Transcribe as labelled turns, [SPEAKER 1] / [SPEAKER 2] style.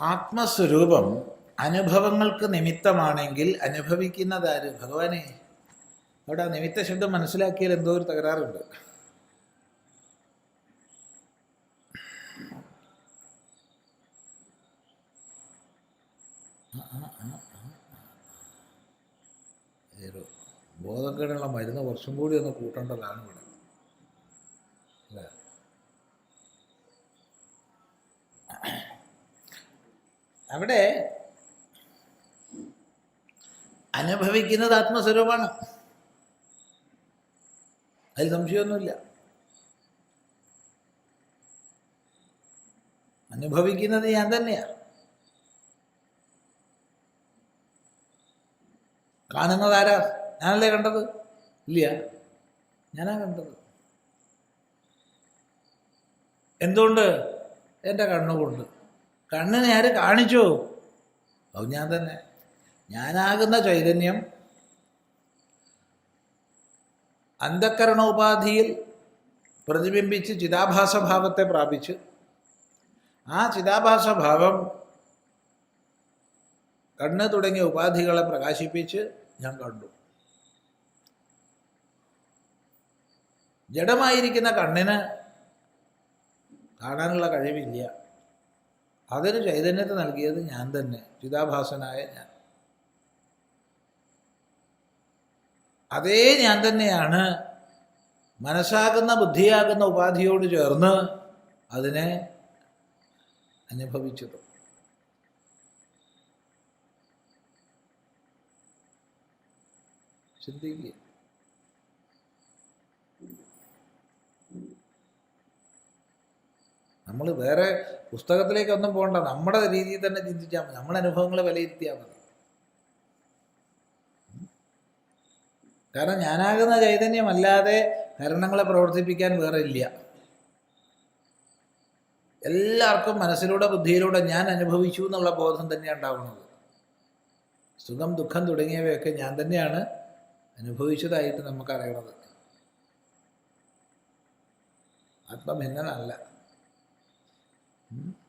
[SPEAKER 1] ആത്മസ്വരൂപം അനുഭവങ്ങൾക്ക് നിമിത്തമാണെങ്കിൽ അനുഭവിക്കുന്നതാര്? ഭഗവാനെ. അവിടെ ആ നിമിത്ത ശബ്ദം മനസ്സിലാക്കിയാൽ എന്തോ ഒരു തകരാറുണ്ട്. ബോധക്കേടുള്ള മരുന്ന് കുറച്ചും കൂടി ഒന്ന് കൂട്ടേണ്ടതാണ് ഇവിടെ. അല്ലേ? അവിടെ അനുഭവിക്കുന്നത് ആത്മസ്വരൂപമാണ്. അതിൽ സംശയമൊന്നുമില്ല. അനുഭവിക്കുന്നത് ഞാൻ തന്നെയാണ് കാണുന്നത് ആരാ? ഞാനല്ലേ കണ്ടത്? ഇല്ല. ഞാനാ കണ്ടത്. എന്തുകൊണ്ട്? എന്റെ കണ്ണുകൊണ്ട്. കണ്ണിനെ ആര് കാണിച്ചു. അത് ഞാൻ തന്നെ. ഞാനാകുന്ന ചൈതന്യം അന്ധക്കരണോപാധിയിൽ പ്രതിബിംബിച്ച് ചിതാഭാസഭാവത്തെ പ്രാപിച്ച് ആ ചിതാഭാസഭാവം കണ്ണ് തുടങ്ങിയ ഉപാധികളെ പ്രകാശിപ്പിച്ച് ഞാൻ കണ്ടു. ജഡമായിരിക്കുന്ന കണ്ണിന് കാണാനുള്ള കഴിവില്ല. അതിന് ചൈതന്യത്തെ നൽകിയത് ഞാൻ തന്നെ ചിതാഭാസനായ ഞാൻ. അതേ ഞാൻ തന്നെയാണ് മനസ്സാകുന്ന ബുദ്ധിയാകുന്ന ഉപാധിയോട് ചേർന്ന് അതിനെ അനുഭവിച്ചത്. ചിന്തിക്കുക. നമ്മൾ വേറെ പുസ്തകത്തിലേക്കൊന്നും പോകണ്ട. നമ്മുടെ രീതിയിൽ തന്നെ ചിന്തിച്ചാൽ മതി. നമ്മുടെ അനുഭവങ്ങൾ വിലയിരുത്തിയാൽ മതി. കാരണം ഞാനാകുന്ന ചൈതന്യമല്ലാതെ കരണങ്ങളെ പ്രവർത്തിപ്പിക്കാൻ വേറെ ഇല്ല. എല്ലാവർക്കും മനസ്സിലൂടെ ബുദ്ധിയിലൂടെ ഞാൻ അനുഭവിച്ചു എന്നുള്ള ബോധം തന്നെയാണ് ഉണ്ടാവുന്നത്. സുഖം ദുഃഖം തുടങ്ങിയവയൊക്കെ ഞാൻ തന്നെയാണ് അനുഭവിച്ചതായിട്ട് നമുക്കറിയണത്. ആത്മഭിന്നനല്ല. Mm-hmm.